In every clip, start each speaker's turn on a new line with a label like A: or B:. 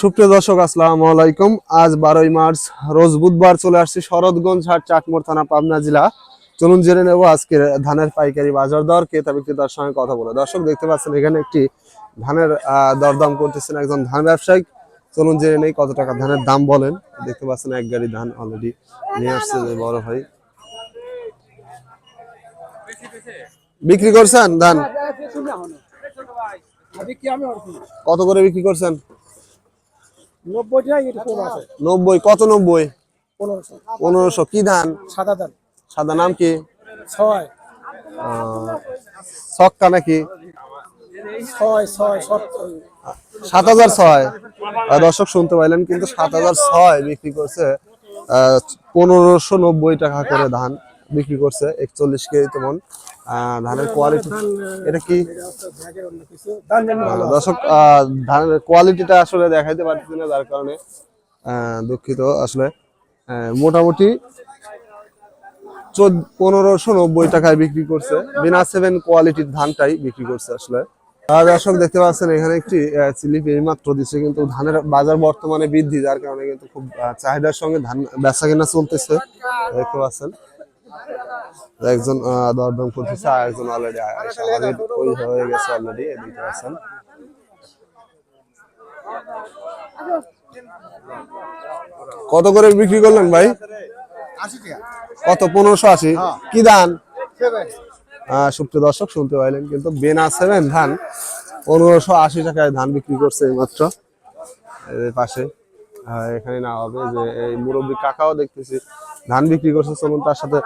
A: সুপ্রিয় দর্শক, আসসালামু আলাইকুম। আজ বারোই মার্চ, রোজ বুধবার চলে আসছি শরৎগঞ্জ হাট, চাটমোড় থানা, পাবনা জেলা। চলুন জেনে নেব আজকে ধানের পাইকারি বাজার দর ক্রেতা বিক্রেতার সঙ্গে কথা বলে। দর্শক, দেখতে পাচ্ছেন এখানে একটি ধানের দরদাম করতেছেন একজন ধান ব্যবসায়িক চলুন জেনে নেই কত টাকা ধানের দাম বলেন। দেখতে পাচ্ছেন এক গাড়ি ধান অলরেডি নিয়ে আসছে বড় ভাই। বিক্রি করছেন ধান? কত করে বিক্রি করছেন?
B: নব্বই
A: কত নব্বই?
B: পনেরোশো।
A: কি ধান?
B: সাদা দাম
A: সাদা নাম কি?
B: ছয়।
A: ছক্কা নাকি? সাত হাজার ছয়। দর্শক শুনতে পাইলেন কিন্তু সাত হাজার ছয় বিক্রি করছে পনেরোশো নব্বই টাকা করে ধান বিক্রি করছে একচল্লিশ কেজি তেমন। ধানের কোয়ালিটি এটা কি? দর্শক ধানের কোয়ালিটিটা আসলে দেখাইতে পারতেছি না যার কারণে দুঃখিত আসলে। মোটামুটি চোদ্দ পনেরোশো নব্বই টাকায় বিক্রি করছে। বিনা সেভেন কোয়ালিটির ধানটাই বিক্রি করছে আসলে। দর্শক দেখতে পাচ্ছেন এখানে একটি স্লিপ এই মাত্র দিচ্ছে কিন্তু ধানের বাজার বর্তমানে বৃদ্ধি যার কারণে কিন্তু খুব চাহিদার সঙ্গে ধান বেচা কেনা চলতেছে। দেখতে পাচ্ছেন। একজন দরদাম করতেছে আর একজন অলরেডি ওই হয়ে গেছে অলরেডি দেখতে পাচ্ছেন কত করে বিক্রি করলেন ভাই? কত? পনেরোশো আশি। কি ধান? সুপ্রিয় দর্শক শুনতে পাইলেন কিন্তু বেনা সেভেন ধান। পনেরোশো আশি টাকায় ধান বিক্রি করছে মাত্র পাশে এখানে না হবে যে এই মুরব্বী কাকাও দেখতেছি। ধান বিক্রি করছে চলুন তার সাথে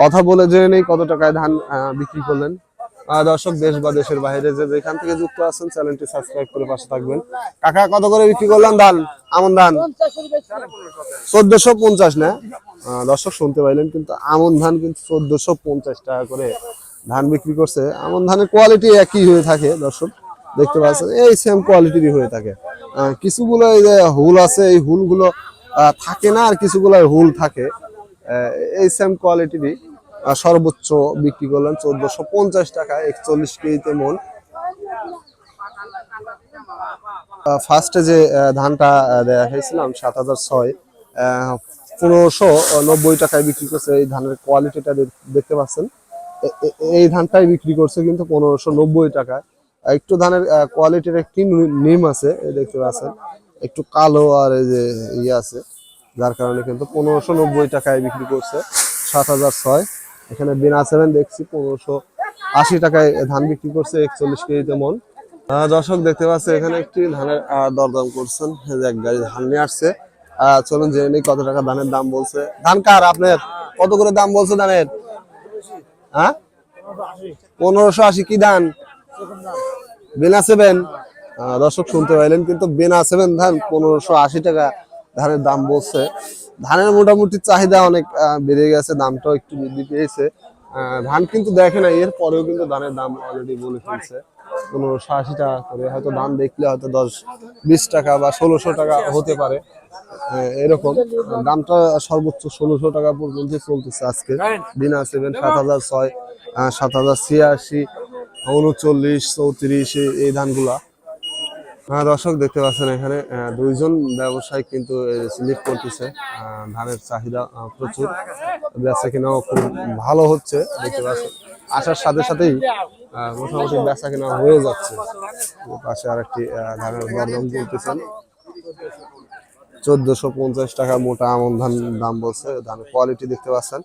A: কথা বলে জেনে নেই কত টাকায় ধান বিক্রি করলেন। দর্শক, দেশ বা দেশের বাইরে যে যেখান থেকে যুক্ত আছেন, চ্যানেলটি সাবস্ক্রাইব করে পাশে থাকবেন। কাকা, কত করে বিক্রি করলেন ধান? আমন ধান? চোদ্দশো পঞ্চাশ না? দর্শক, শুনতে পাইলেন কিন্তু আমন ধান কিন্তু চোদ্দশো পঞ্চাশ টাকা করে ধান বিক্রি করছে। আমন ধানের কোয়ালিটি একই হয়ে থাকে, দর্শক, দেখতে পাচ্ছেন, এই সেম কোয়ালিটিরই হয়ে থাকে। কিছুগুলো এই যে হুল আছে, এই হুলগুলো থাকে না, আর কিছুগুলো হুল থাকে। এই সেম কোয়ালিটিরই সর্বোচ্চ বিক্রি করলেন চোদ্দশো পঞ্চাশ টাকা একচল্লিশ কেজিতে মন। ফার্স্টে যে ধানটা আহ, দেখাইছিলাম সাত হাজার ছয় পনেরোশো নব্বই টাকায় বিক্রি করছে। এই ধানের কোয়ালিটিটা দেখতে পাচ্ছেন। এই ধানটাই বিক্রি করছে কিন্তু পনেরোশো নব্বই টাকায় একটু ধানের কোয়ালিটির একটি নিম আছে দেখতে পাচ্ছেন। একটু কালো আর এই যে ইয়ে আছে। যার কারণে কিন্তু পনেরোশো নব্বই টাকায় বিক্রি করছে, সাত হাজার ছয়। এখানে বিনা সেভেন দেখছি পনেরোশো আশি টাকায় ধান বিক্রি করছে, একচল্লিশ কেজিতে মন দর্শক দেখতে পাচ্ছে, এখানে একটি ধানের দরদাম করছেন। এক গাড়ি ধান নিয়ে আসছে। চলুন জেনে নিই কত টাকা ধানের দাম বলছে। ধান কার আপনার? কত করে দাম বলছে ধানের? হ্যাঁ? পনেরোশো আশি কি ধান? বেনা সেভেন। দর্শক শুনতে পাইলেন, কিন্তু বেনা সেভেন ধান পনেরোশো আশি টাকা ধানের দাম বলছে। ধানের মোটামুটি চাহিদা অনেক বেড়ে গেছে, দামটাও একটু বৃদ্ধি পেয়েছে। ধান কিন্তু দেখে না এর পরেও কিন্তু ধানের দাম অলরেডি বলে ফেলছে। পনেরোশো আশি টাকা করে, হয়তো দাম দেখলে হয়তো দশ, বিশ টাকা বা ষোলোশো টাকা হতে পারে। এরকম। দামটা সর্বোচ্চ ষোলোশো টাকা পর্যন্ত চলতেছে আজকে। বিনা সেভেন, সাত হাজার ছয় সাত হাজার ছিয়াশি, উনচল্লিশ, চৌত্রিশ, এই ধানগুলা। হ্যাঁ দর্শক দেখতে পাচ্ছেন এখানে দুইজন ব্যবসায়ী কিন্তু স্লিপ করতেছে। ধানের চাহিদা প্রচুর। বেচা কিনাও খুব ভালো হচ্ছে দেখতে পাচ্ছেন। আসার সাথে সাথেই মোটামুটি বেচা কিনা হয়ে যাচ্ছে। পাশে আরেকটি আহ, ধানের দরদাম বলতেছেন চোদ্দশো পঞ্চাশ টাকা মোটা আমন ধান দাম বলছে ধানের কোয়ালিটি দেখতে পাচ্ছেন।